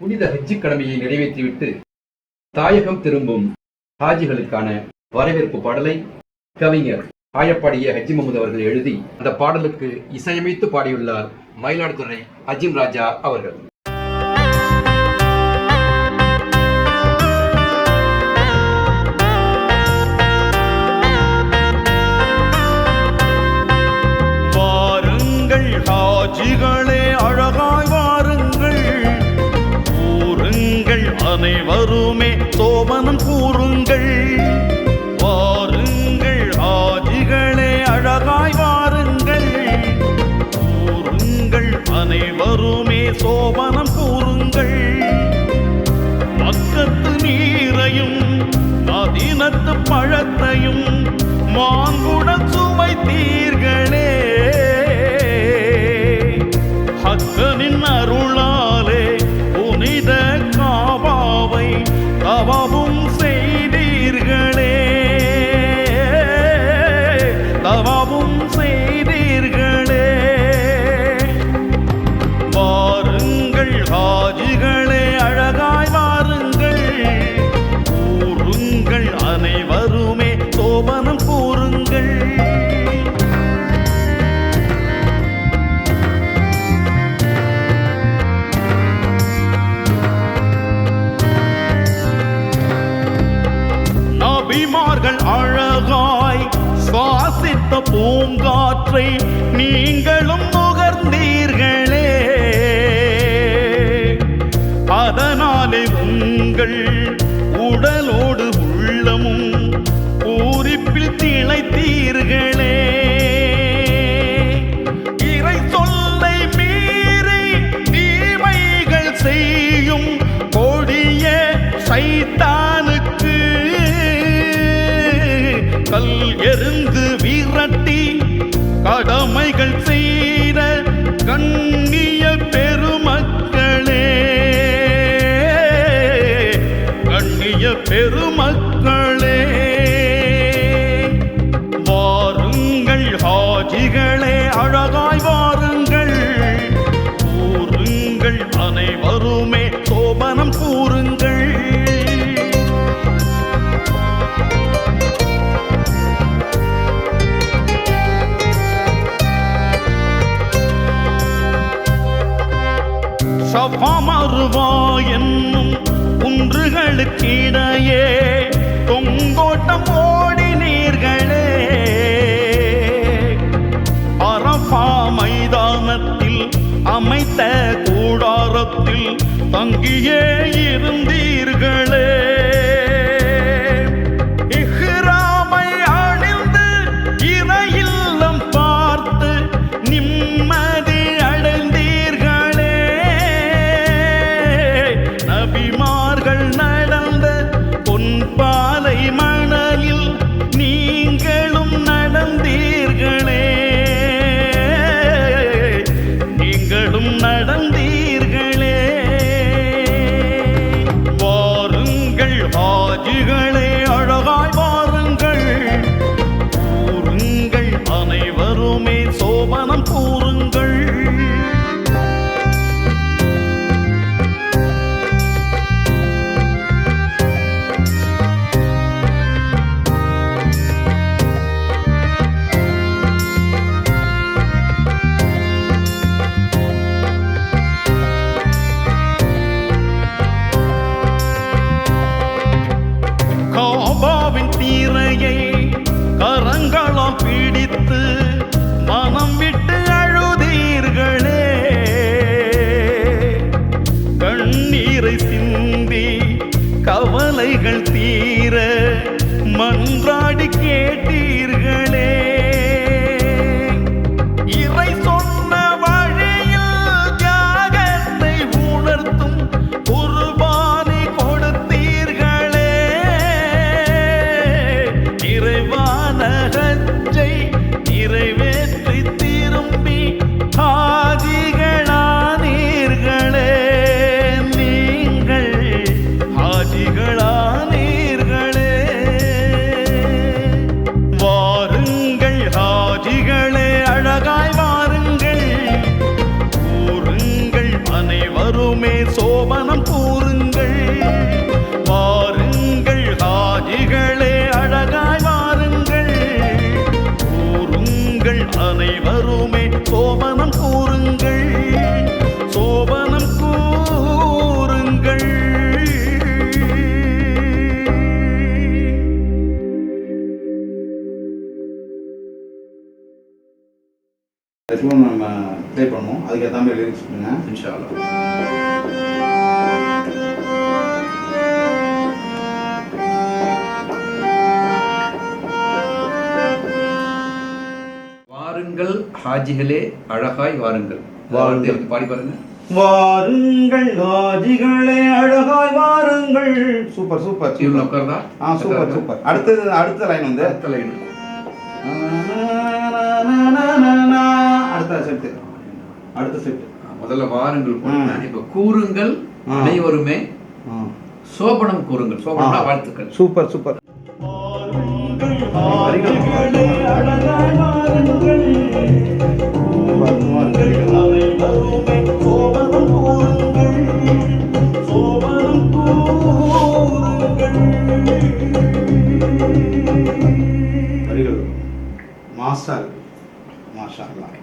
புனித ஹஜ்ஜி கடமையை நிறைவேற்றிவிட்டு தாயகம் திரும்பும் ஹாஜிகளுக்கான வரவேற்பு பாடலை கவிஞர் ஆயப்பாடிய ஹஜ்ஜி முகமது அவர்கள் எழுதி அந்த பாடலுக்கு இசையமைத்து பாடியுள்ளார் மயிலாடுதுறை அஜிம் ராஜா அவர்கள். பாருங்கள் ஹாஜிகள் கூறுங்கள் வருமே சோமனம் கூறுங்கள். சுவாசித்த பூங்காற்றை நீங்களும் நுகர்ந்தீர்களே. அதனாலே உங்கள் உடலோடு உள்ளமும் பூரிப்பில் திளைத்தீர்களே. நீங்கள் செய்த கண்ணிய பெருமக்களே. கண்ணிய பெருமக்களே. வாருங்கள் ஹாஜிகளே அழகாய் வாருங்கள். கூறுங்கள் அனைவருமே சோபனம் கூறுங்கள். குன்றுகளுக்கிடையே தொங்கோட்டம் ஓடி நீர்களே அரபா மைதானத்தில் அமைத்த கூடாரத்தில் தங்கியே இருந்தீர்கள். கவலைகள் தீர மன்றாடி கேட்டீர்களே. ப்ளே பண்ணுவோம் அதுக்கேற்ற மாதிரி லிரிக்ஸ் சொல்லுங்க இன்ஷா அல்லாஹ் வாருங்கள் ஹாஜிகளே அழகாய் வாருங்கள் வாருங்கள். பாடி பாருங்க வாருங்கள் காஜிகளே அழகாய் வாருங்கள் சூப்பர் சூப்பர் இவங்க உட்கார்ந்தா ஆ சூப்பர் சூப்பர் அடுத்தது அடுத்த லைன் வந்து அடுத்த line. அடுத்த செட்டு அடுத்த செட்டு முதல்ல வாருங்கள் போட்டேன். இப்ப கூறுங்கள். அனைவருமே சோபனம் கூறுங்கள் சோபனம்னா வாழ்த்துக்கள். Super super. மாஸ்டர் மாஷா அல்லாஹ்.